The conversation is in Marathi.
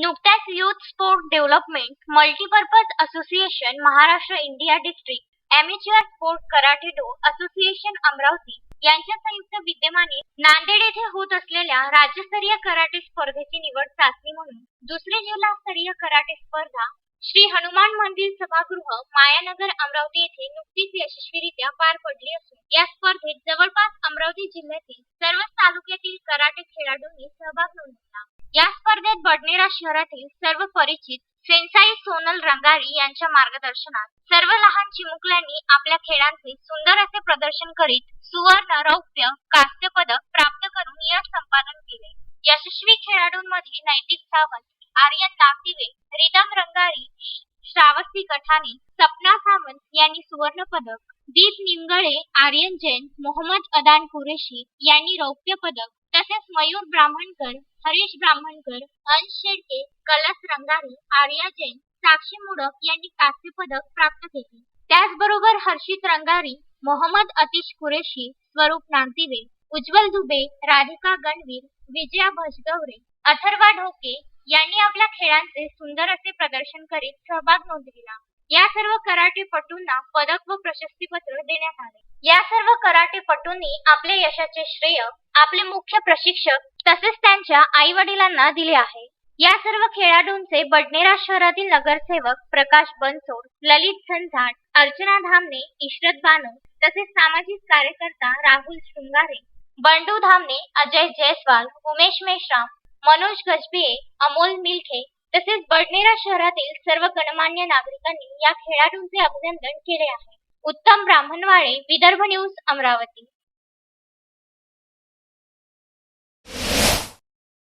नुकत्याच youth sport development multipurpose association Maharashtra India district amateur sport karatedo association Amravati यांच्या संयुक्त विद्यमाने नांदेड येथे होत असलेल्या राज्यस्तरीय कराटे स्पर्धेची निवड चाचणी म्हणून दुसरी जिल्हास्तरीय कराटे स्पर्धा श्री हनुमान मंदिर सभागृह मायानगर अमरावती येथे नुकतीच यशस्वीरित्या पार पडली असून या स्पर्धेत जवळपास अमरावती जिल्ह्यातील सर्वच तालुक्यातील कराटे खेळाडूंनी सहभाग नोंदवला. या स्पर्धेत बडनेरा शहरातील सर्व परिचित सेन्साई सोनल रंगारी यांच्या मार्गदर्शनात सर्व लहान चिमुकल्यांनी आपल्या खेळांचे सुंदर असे प्रदर्शन करीत सुवर्ण रौप्य कांस्य पदक प्राप्त करून यश संपादन केले. यशस्वी खेळाडूंमध्ये नैतिक सावंत आर्यन नागदिवे रिदम रंगारी श्रावस्ती कठाणे सपना सावंत यांनी सुवर्ण पदक दीप निमगळे आर्यन जैन मोहम्मद अदान कुरेशी यांनी रौप्य पदक तसेच मयूर ब्राह्मणकर हरीश ब्राह्मणकर अंश शेडके कलस रंगारी आर्या जैन साक्षी मुडक यांनी कांस्य पदक प्राप्त केले. त्याचबरोबर हर्षित रंगारी मोहम्मद अतिश कुरेशी स्वरूप नागदिवे उज्ज्वल दुबे राधिका गणवीर विजया भजगवरे अथर्वा ढोके यांनी आपल्या खेळांचे सुंदर असे प्रदर्शन करीत सहभाग नोंदविला. या सर्व कराटेपटूंना पदक व प्रशस्तीपत्र देण्यात आले. या सर्व कराटेपटूंनी आपल्या यशाचे श्रेय आपले मुख्य प्रशिक्षक तसेच त्यांच्या आई वडिलांना दिले आहे. या सर्व खेळाडूंचे बडनेरा शहरातील नगरसेवक प्रकाश बनसोड ललित झंझाट अर्चना धामणे इशरत बानो तसेच सामाजिक कार्यकर्ता राहुल शृंगारे बंडू धामणे अजय जयस्वाल उमेश मेश्राम मनोज गजबिये अमोल मिल्खे तसेच बडनेरा शहरातील सर्व गणमान्य नागरिकांनी या खेळाडूंचे अभिनंदन केले आहे. उत्तम ब्राह्मणवाळे विदर्भ न्यूज अमरावती.